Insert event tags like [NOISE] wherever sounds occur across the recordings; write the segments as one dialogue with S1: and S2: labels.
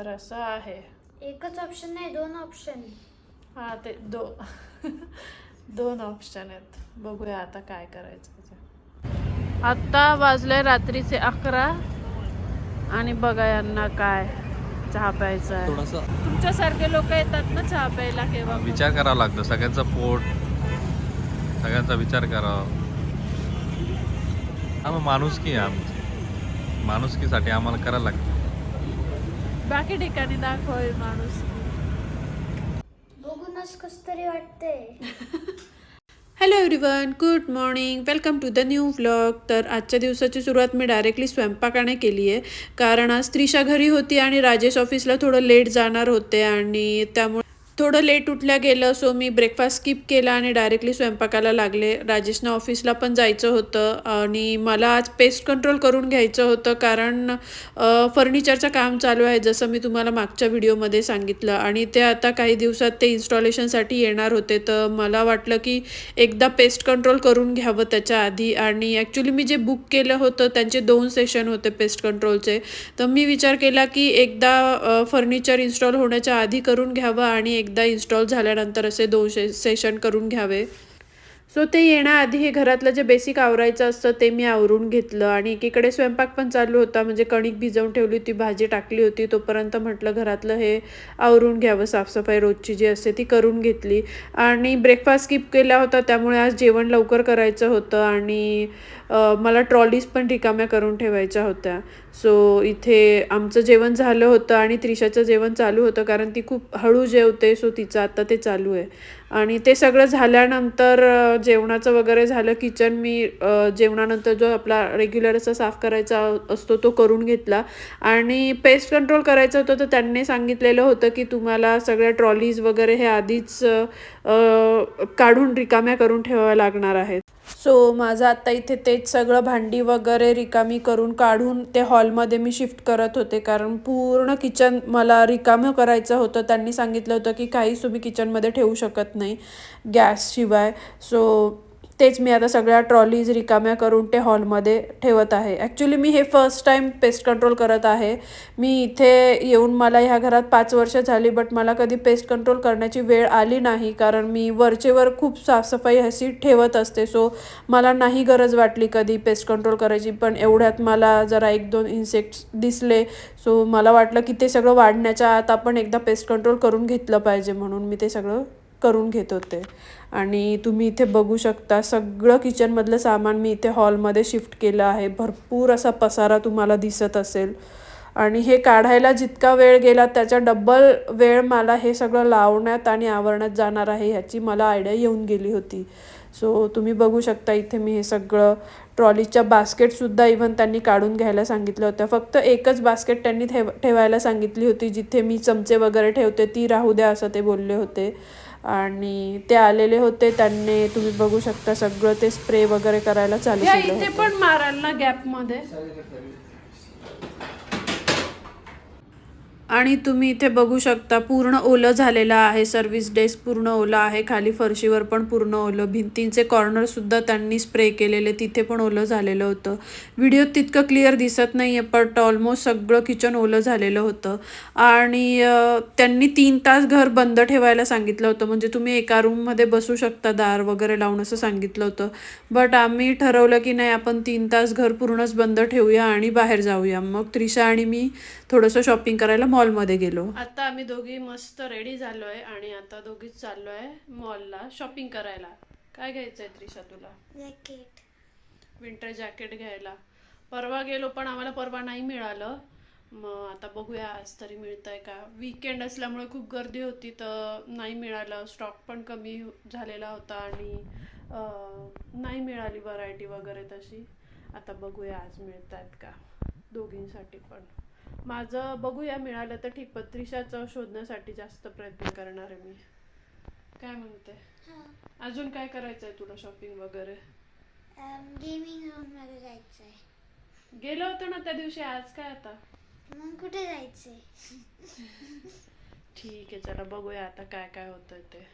S1: तर असं आहे.
S2: एकच ऑप्शन नाही दोन ऑप्शन
S1: हा ते दो [LAUGHS] दोन ऑप्शन आहेत. बघूया आता काय करायचं. आत्ता वाजले रात्रीचे अकरा आणि बघा यांना काय चहा प्यायचा आहे
S3: थोडासा
S1: तुमच्यासारखे लोक येतात ना चहा प्यायला केव्हा.
S3: विचार करावा लागतो. सगळ्यांचा पोट सगळ्यांचा विचार करावा. हा मग माणुसकी आहे आमची. माणुसकीसाठी आम्हाला करायला लागतं.
S1: बाकी ठिकाणी दाखव माणूस.
S2: बघूनच कस तरी वाटते
S4: hello everyone good morning welcome to the new vlog तर आजच्या दिवसाची सुरुवात मी डायरेक्टली स्वयंपाकाने केली आहे. कारण आज त्रिशा घरी होती आणि राजेश ऑफिसला थोडं लेट जाणार होते आणि त्यामुळे थोडं लेट उठल्या गेलं सो मी ब्रेकफास्ट स्किप केला आणि डायरेक्टली स्वयंपाकाला लागले. राजेशना ऑफिसला पण जायचं होतं आणि मला आज पेस्ट कंट्रोल करून घ्यायचं होतं कारण फर्निचरचं काम चालू आहे जसं मी तुम्हाला मागच्या व्हिडिओमध्ये सांगितलं. आणि ते आता काही दिवसात ते इन्स्टॉलेशनसाठी येणार होते. तर मला वाटलं की एकदा पेस्ट कंट्रोल करून घ्यावं त्याच्या आधी. आणि ॲक्च्युली मी जे बुक केलं होतं त्यांचे दोन सेशन होते पेस्ट कंट्रोलचे तर मी विचार केला की एकदा फर्निचर इन्स्टॉल होण्याच्या आधी करून घ्यावं आणि एक एकदा इन्स्टॉल झाल्यानंतर असे दोन शे सेशन करून घ्यावे. सो ते येण्याआधी हे घरातलं जे बेसिक आवरायचं असतं ते मी आवरून घेतलं. आणि एकीकडे स्वयंपाक पण चालू होता म्हणजे कणिक भिजवून ठेवली होती भाजी टाकली होती. तोपर्यंत म्हटलं घरातलं हे आवरून घ्यावं साफसफाई रोजची जी असते ती करून घेतली. आणि ब्रेकफास्ट स्किप केला होता त्यामुळे आज जेवण लवकर करायचं होतं. आणि मला ट्रॉलीज पण रिकाम्या करून ठेवायच्या होत्या. सो इथे आमचं जेवण झालं होतं आणि त्रिशाचं जेवण चालू होतं कारण ती खूप हळू जेवते सो तिचं आता ते चालू आहे. आणि ते सगळं झाल्यानंतर जेवणाचं वगैरे झालं किचन मी जेवणानंतर जो आपला रेग्युलर असा साफ करायचा असतो तो करून घेतला. आणि पेस्ट कंट्रोल करायचं होतं तर त्यांनी सांगितलेलं होतं की तुम्हाला सगळ्या ट्रॉलीज वगैरे हे आधीच काढून रिकाम्या करून ठेवाव्या लागणार आहेत. सो माझं आत्ता इथे तेच सगळं भांडी वगैरे रिकामी करून काढून ते हॉलमध्ये मी शिफ्ट करत होते. कारण पूर्ण किचन मला रिकामं करायचं होतं. त्यांनी सांगितलं होतं की काहीच तुम्ही किचनमध्ये ठेवू शकत नाही गॅसशिवाय सो तेच मी आता सगळ्या ट्रॉलीज रिकाम्या करून ते हॉलमध्ये ठेवत आहे. ॲक्च्युली मी हे फर्स्ट टाईम पेस्ट कंट्रोल करत आहे. मी इथे येऊन मला ह्या घरात पाच वर्ष झाली बट मला कधी पेस्ट कंट्रोल करण्याची वेळ आली नाही कारण मी वरचेवर खूप साफसफाई अशी ठेवत असते. सो मला नाही गरज वाटली कधी पेस्ट कंट्रोल करायची पण एवढ्यात मला जरा एक दोन इन्सेक्ट्स दिसले. सो मला वाटलं की ते सगळं वाढण्याच्या आत आपण एकदा पेस्ट कंट्रोल करून घेतलं पाहिजे म्हणून मी ते सगळं करून घेत होते. आणि तुम्ही इथे बघू शकता सगळं किचनमधलं सामान मी इथे हॉलमध्ये शिफ्ट केलं आहे. भरपूर असा पसारा तुम्हाला दिसत असेल. आणि हे काढायला जितका वेळ गेला त्याच्या डबल वेळ मला हे सगळं लावण्यात आणि आवरण्यात जाणार आहे ह्याची मला आयडिया येऊन गेली होती. सो तुम्ही बघू शकता इथे मी हे सगळं ट्रॉलीच्या बास्केटसुद्धा इव्हन त्यांनी काढून घ्यायला सांगितलं होतं. फक्त एकच बास्केट त्यांनी ठेव ठेवायला सांगितली होती जिथे मी चमचे वगैरे ठेवते ती राहू द्या असं ते बोलले होते. आणि ते आलेले होते त्यांनी तुम्ही बघू शकता सगळं ते स्प्रे वगैरे करायला चालू केलं.
S1: पण माराल ना गॅपमध्ये
S4: आणि तुम्ही इथे बघू शकता पूर्ण ओलं झालेलं आहे सर्व्हिस डेस्क पूर्ण ओलं आहे खाली फरशीवर पण पूर्ण ओलं. भिंतींचे कॉर्नरसुद्धा त्यांनी स्प्रे केलेले तिथे पण ओलं झालेलं होतं. व्हिडिओ तितकं क्लिअर दिसत नाही आहे बट ऑलमोस्ट सगळं किचन ओलं झालेलं होतं. आणि त्यांनी तीन तास घर बंद ठेवायला सांगितलं होतं. म्हणजे तुम्ही एका रूममध्ये बसू शकता दार वगैरे लावून असं सांगितलं होतं. बट आम्ही ठरवलं की नाही आपण तीन तास घर पूर्णच बंद ठेवूया आणि बाहेर जाऊया. मग त्रिशा आणि मी थोडंसं शॉपिंग करायला मॉलमध्ये गेलो.
S1: आता आम्ही दोघी मस्त रेडी झालोय आणि आता दोघीच चाललोय मॉलला शॉपिंग करायला. काय घ्यायचंय त्रिशा तुला?
S2: जॅकेट
S1: विंटर जॅकेट घ्यायला. परवा गेलो पण आम्हाला परवा नाही मिळालं. मग आता बघूया आज तरी मिळतंय का? वीकेंड असल्यामुळे खूप गर्दी होती तर नाही मिळालं. स्टॉक पण कमी झालेला होता आणि नाही मिळाली व्हरायटी वगैरे तशी. आता बघूया आज मिळत आहेत का? दोघींसाठी पण. माझं बघूया मिळालं तर ठीक पण त्रिशाचं शोधण्यासाठी जास्त प्रयत्न करणार आहे मी. काय म्हणते? अजून काय करायचं आहे तुला शॉपिंग वगैरे?
S2: गेमिंग रूममध्ये जायचंय.
S1: गेलो होतो ना त्या दिवशी आज काय आता?
S2: मग कुठे जायचंय?
S1: ठीक आहे चला बघूया आता काय काय होतंय ते.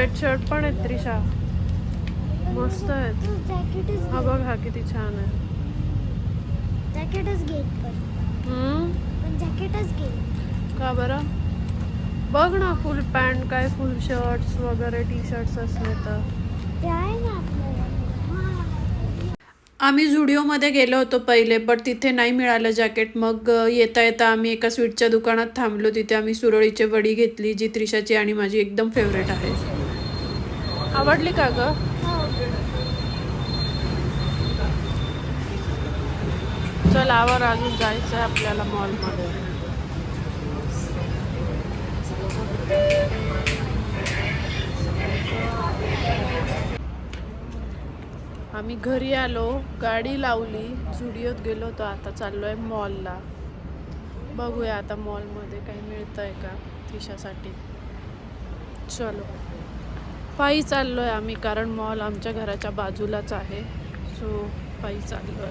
S1: स्वेटशर्ट पण आहेत त्रिशा. मस्त आहेत. हा बघ हा किती छान आहे.
S2: जॅकेटच घेत पण
S1: का बरं? बघ ना फुल पॅन्ट काय फुल शर्ट्स वगैरे टी शर्ट्स असले तर.
S2: हा.
S4: आम्ही झुडिओमध्ये गेलो होतो पहिले बट तिथे नाही मिळालं जॅकेट मग येता येता आम्ही एका स्वीटच्या दुकानात थांबलो. तिथे आम्ही सुरळीची वडी घेतली जी त्रिशाची आणि माझी एकदम फेवरेट आहे.
S1: आवडली का ग? चल आवर अजून जायचं आहे आपल्याला मॉलमध्ये. आम्ही घरी आलो गाडी लावली झुडिओत गेलो होतो आता चाललोय मॉलला. बघूया आता मॉलमध्ये काही मिळतंय का तिशासाठी चलो. पायी चाललो आहे आम्ही कारण मॉल आमच्या घराच्या बाजूलाच आहे. सो पायी चाललोय.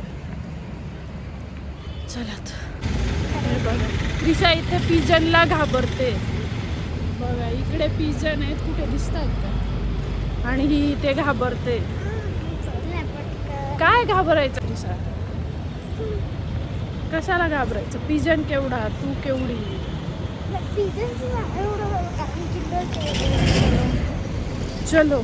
S1: चलात हे बघा. दिशा इथे पिजनला घाबरते. बघा इकडे पिजन आहेत कुठे दिसत आहेत का? आणि ही इथे घाबरते. काय घाबरायचं दिशा? कशाला घाबरायचं? पिजन केवढा? तू केवढी
S2: पिझ्झाचं ना एवढं आपण किंडर केलं.
S1: चलो।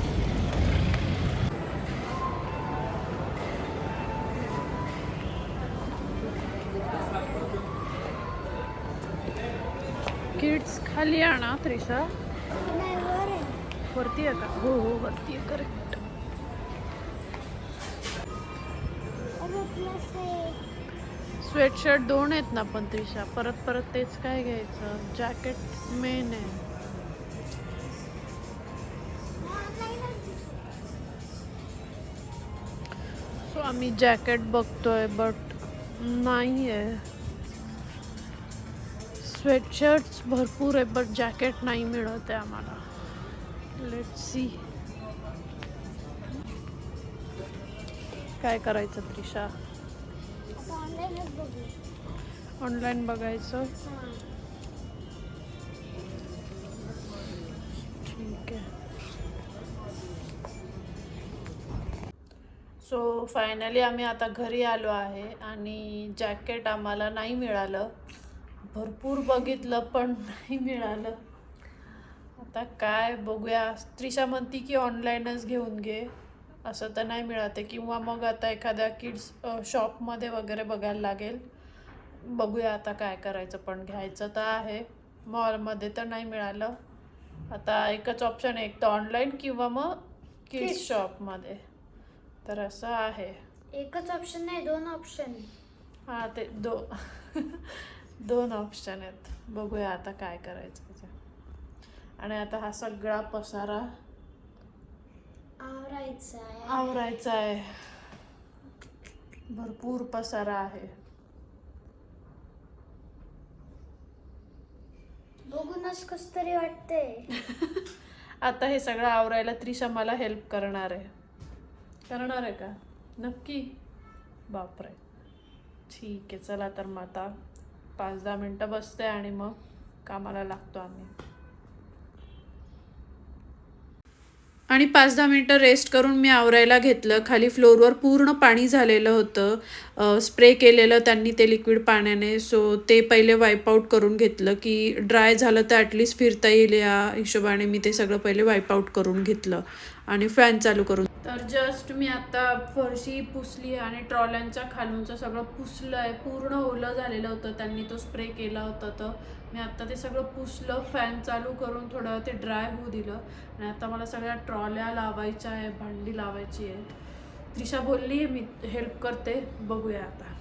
S1: किड्स खाली आणा त्रिशा. वरती आहे का हो हो वरती आहे करेक्ट स्वेटशर्ट दोन आहेत ना पण त्रिशा. परत परत तेच काय घ्यायचं? जॅकेट मेन आहे. आम्ही जॅकेट बघतोय बट नाही आहे स्वेटशर्ट्स भरपूर आहे बट जॅकेट नाही मिळत आहे आम्हाला. लेट सी काय करायचं त्रिशा? ऑनलाईन बघायचं? सो फायनली आम्ही आता घरी आलो आहे आणि जॅकेट आम्हाला नाही मिळालं. भरपूर बघितलं पण नाही मिळालं. आता काय बघूया. त्रिशा म्हणती की ऑनलाईनच घेऊन घे. असं तर नाही मिळत. किंवा मग आता एखाद्या किड्स शॉपमध्ये वगैरे बघायला लागेल. बघूया आता काय करायचं पण घ्यायचं तर आहे. मॉलमध्ये तर नाही मिळालं. आता एकच ऑप्शन आहे. एक तर ऑनलाईन किंवा मग किड्स. शॉपमध्ये तर असं आहे.
S2: एकच ऑप्शन नाही दोन ऑप्शन
S1: हां ते दो दोन ऑप्शन आहेत. बघूया आता काय करायचं ते. आणि आता हा सगळा पसारा
S2: आवरायचं आहे.
S1: आवरायचा आहे. भरपूर पसारा आहे.
S2: बघूनच कस तरी वाटतंय. [LAUGHS]
S1: आता हे सगळं आवरायला त्रिशा मला हेल्प करणार आहे. करणार आहे का? नक्की? बापरे. ठीक आहे चला तर मग आता पाच दहा मिनटं बसते आणि मग कामाला लागतो आम्ही.
S4: आणि पाच दहा मिनटं रेस्ट करून मी आवरायला घेतलं. खाली फ्लोअरवर पूर्ण पाणी झालेलं होतं. स्प्रे केलेलं त्यांनी ते लिक्विड पाण्याने. सो ते पहिले वाईपआउट करून घेतलं की ड्राय झालं तर ॲटलिस्ट फिरता येईल या हिशोबाने मी ते सगळं पहिले वाईप आऊट करून घेतलं. आणि फॅन चालू करून.
S1: तर जस्ट मी आता फरशी पुसली आणि ट्रॉल्यांच्या खालूनचं सगळं पुसलं आहे पूर्ण ओलं झालेलं होतं. त्यांनी तो स्प्रे केला होता तर मी आता ते सगळं पुसलं फॅन चालू करून थोडं ते ड्राय होऊ दिलं. आणि आता मला सगळ्या ट्रॉल्या लावायच्या आहे भांडी लावायची आहे. त्रिशा बोलली आहे मी हेल्प करते. बघूया आता.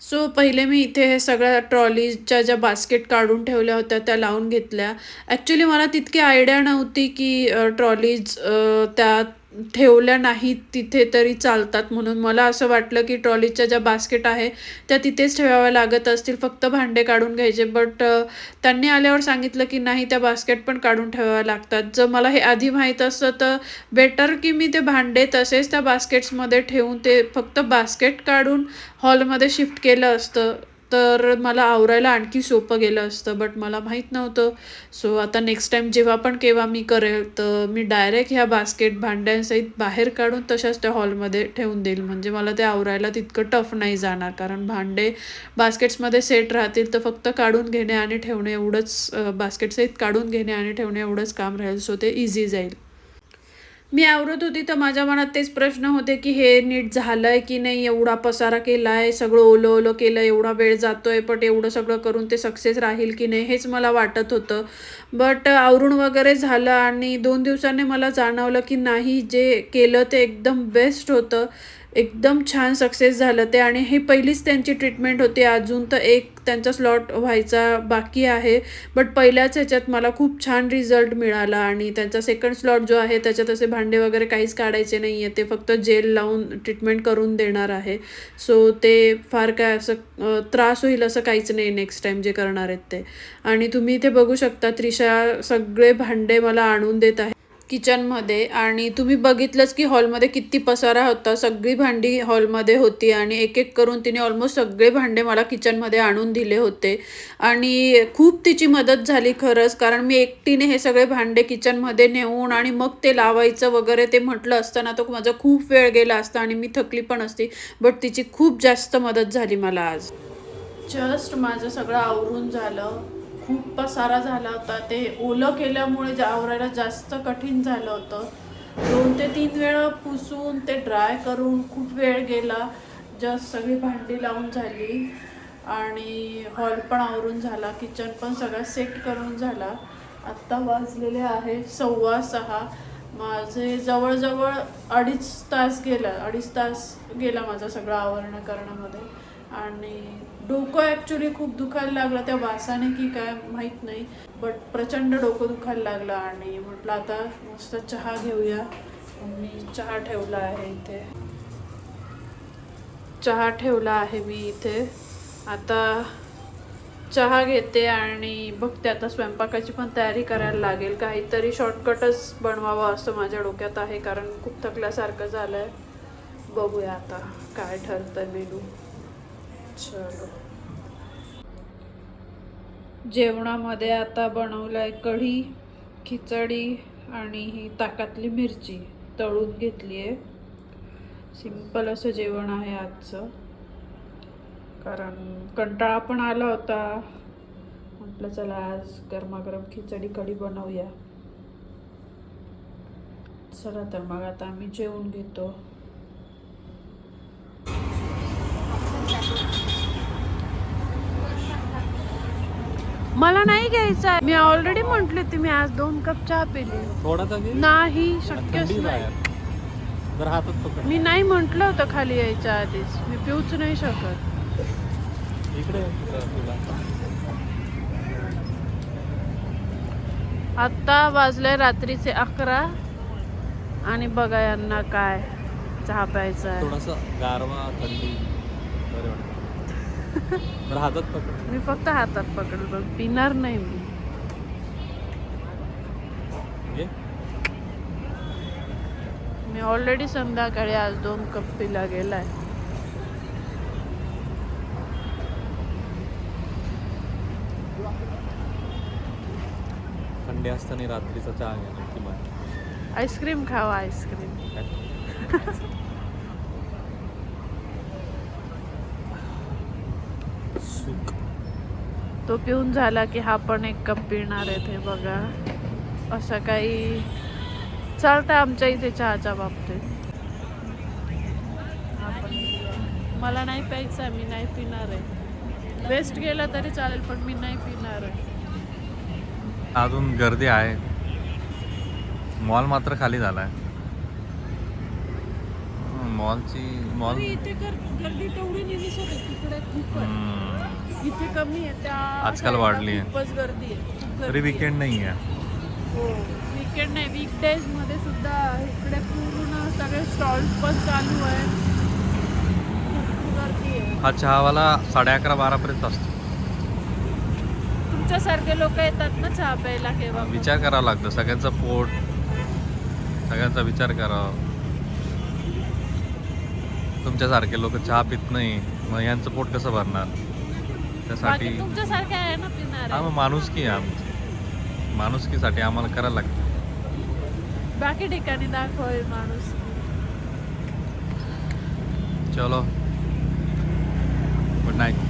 S4: सो पहिले मी इथे हे सगळ्या ट्रॉलीच्या ज्या बास्केट काढून ठेवल्या होत्या त्या लावून घेतल्या. ॲक्च्युली मला तितकी आयडिया नव्हती की ट्रॉलीज त्या ठेवल्या नाहीत तिथे तरी चालतात. म्हणून मला असं वाटलं की ट्रॉलीच्या ज्या बास्केट आहे त्या तिथेच ठेवाव्या लागत असतील. फक्त भांडे काढून घ्यायचे. बट त्यांनी आल्यावर सांगितलं की नाही त्या बास्केट पण काढून ठेवाव्या लागतात. जर मला हे आधी माहीत असतं तर बेटर की मी ते भांडे तसेच त्या बास्केट्समध्ये ठेवून ते फक्त बास्केट काढून हॉलमध्ये शिफ्ट केलं असतं. तर मला आवरायला आणखी सोपं गेलं असतं बट मला माहीत नव्हतं. सो आता नेक्स्ट टाईम जेव्हा पण केव्हा मी करेल तर मी डायरेक्ट ह्या बास्केट भांड्यांसहित बाहेर काढून तशाच त्या हॉलमध्ये ठेवून देईल. म्हणजे मला ते आवरायला तितकं टफ नाही जाणार कारण भांडे बास्केट्समध्ये सेट राहतील तर फक्त काढून घेणे आणि ठेवणे एवढंच बास्केटसहित काढून घेणे आणि ठेवणे एवढंच काम राहील. सो ते इझी जाईल. मी आवरत होती तर माझ्या मनात तेच प्रश्न होते की हे नीट झालं आहे की नाही? एवढा पसारा केला आहे सगळं ओलं ओलं केलं एवढा वेळ जातो आहे बट एवढं सगळं करून ते सक्सेस राहील की नाही हेच मला वाटत होतं. बट आवरून वगैरे झालं आणि दोन दिवसांनी मला जाणवलं की नाही जे केलं ते एकदम बेस्ट होतं. एकदम छान सक्सेस झालं ते. आणि हे पहिलीच त्यांची ट्रीटमेंट होती. अजून तर एक त्यांचा स्लॉट व्हायचा बाकी आहे. बट पहिल्याच ह्याच्यात मला खूप छान रिझल्ट मिळाला. आणि त्यांचा सेकंड स्लॉट जो आहे त्याच्यात असे भांडे वगैरे काहीच काढायचे नाही आहे ते फक्त जेल लावून ट्रीटमेंट करून देणार आहे. सो ते फार काय असं त्रास होईल असं काहीच नाही नेक्स्ट टाईम जे करणार आहेत ते. आणि तुम्ही इथे बघू शकता त्रिशा सगळे भांडे मला आणून देत आहे. किचनमध्ये आणि तुम्ही बघितलंच की हॉलमध्ये किती पसारा होता. सगळी भांडी हॉलमध्ये होती आणि एक एक करून तिने ऑलमोस्ट सगळे भांडे मला किचनमध्ये आणून दिले होते. आणि खूप तिची मदत झाली खरंच कारण मी एकटीने हे सगळे भांडे किचनमध्ये नेऊन आणि मग ते लावायचं वगैरे ते म्हटलं असताना तो माझा खूप वेळ गेला असता आणि मी थकली पण असती. बट तिची खूप जास्त मदत झाली मला आज. जस्ट माझं सगळं आवरून झालं. खूप पसारा झाला होता. ते ओलं केल्यामुळे जा आवरायला जास्त कठीण झालं होतं. दोन ते तीन वेळा पुसून ते ड्राय करून खूप वेळ गेला. जस्ट सगळी भांडी लावून झाली. आणि हॉल पण आवरून झाला. किचन पण सगळं सेट करून झाला. आत्ता वाजलेले आहे सव्वा सहा. माझे जवळजवळ अडीच तास गेला. अडीच तास गेला माझा सगळं आवरणं करण्यामध्ये. आणि डोकं ॲक्च्युली खूप दुखायला लागलं. त्या वासाने की काय माहीत नाही. बट प्रचंड डोकं दुखायला लागलं आणि म्हटलं आता मस्त चहा घेऊया. मी चहा ठेवला आहे इथे. चहा ठेवला आहे मी इथे. आता चहा घेते आणि बघते आता स्वयंपाकाची पण तयारी करायला लागेल. काहीतरी शॉर्टकटच बनवावं असं माझ्या डोक्यात आहे कारण खूप थकल्यासारखं झालं आहे बघूया आता काय ठरतं मेनू चलो जेवणामध्ये आता बनवलाय कढी खिचडी आणि ही ताकातली मिरची तळून घेतली आहे सिंपल असं जेवण आहे आजचं. कारण कंटाळा पण आला होता. म्हटलं चला आज गरमागरम खिचडी कढी बनवूया. चला तर मग आता आम्ही जेवून घेतो. मला नाही घ्यायचं आहे. मी ऑलरेडी म्हंटले होते मी आज दोन कप चहा पिली.
S3: थोडासा
S4: नाही शक्यच नाही. मी नाही म्हंटल होतं खाली यायच्या आधीच. मी पिऊच नाही शकत.
S3: इकडे तुला
S4: आत्ता वाजले रात्रीचे अकरा. आणि बघा यांना काय चहा प्यायचा आहे.
S3: थोडासा गारवा थंडी. हातात पकड.
S4: मी फक्त हातात पकडल बघ पिणार नाही मी. मी ऑलरेडी संध्याकाळी आज दोन कप पिला गेलाय.
S3: थंडी असताना रात्रीचा चहा घ्या
S4: आईस्क्रीम खावा आईस्क्रीम
S3: काय? सुक
S4: तो पिऊन झाला की हा पण एक कप पिणार आहे ते बघा. असं काही चालतं आमच्या इथे चहाच्या बाबतीत. आपण मला नाही प्यायचं आहे मी नाही पिणार आहे. वेस्ट गेला तरी चालेल पण मी नाही पिणार आहे.
S3: अजून गर्दी आहे. मॉल मात्र खाली झालाय. हम्म, मॉलची मॉल
S4: इथे गर्दी तेवढी नाही दिसत आहे तिकडे खूप आहे. इथे कमी आहे त्या
S3: आजकाल वाढली आहे.
S4: खूपच गर्दी आहे खूप
S3: तरी
S4: गर्दी आहे.
S3: विकेंड नाही आहे.
S4: हो वीकेंड नाही वीकडेजमध्ये सुद्धा इकडे पूर्ण सगळे स्टॉल्स पण चालू आहेत. खूप गर्दी आहे.
S3: हा चहावाला साडे अकरा बारापर्यंत असतो.
S4: तुमच्यासारखे लोक येतात ना चहा प्यायला केव्हा? पण.
S3: विचार करावा लागतो. सगळ्यांचं पोट सगळ्यांचा विचार करावा. तुमच्यासारखे लोक चहा पित नाही मग यांचं पोट कसं भरणार? त्यासाठी
S1: बाकी तुमच्यासारखे आहे ना पिणार
S3: हा मग माणुसकी आहे आमची. माणुसकीसाठी आम्हाला करायला लागतं.
S1: बाकी ठिकाणी दाखव माणूस.
S3: चलो. गुड नाईट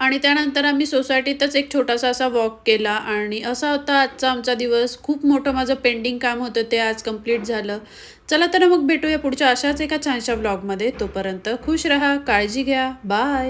S4: आणि त्यानंतर आम्ही सोसायटीतच एक छोटासा असा वॉक केला आणि असा होता आजचा आमचा दिवस. खूप मोठं माझं पेंडिंग काम होतं ते आज कंप्लीट झालं. चला तर मग भेटूया पुढच्या अशाच एका छानशा ब्लॉगमध्ये तोपर्यंत खुश रहा काळजी घ्या. बाय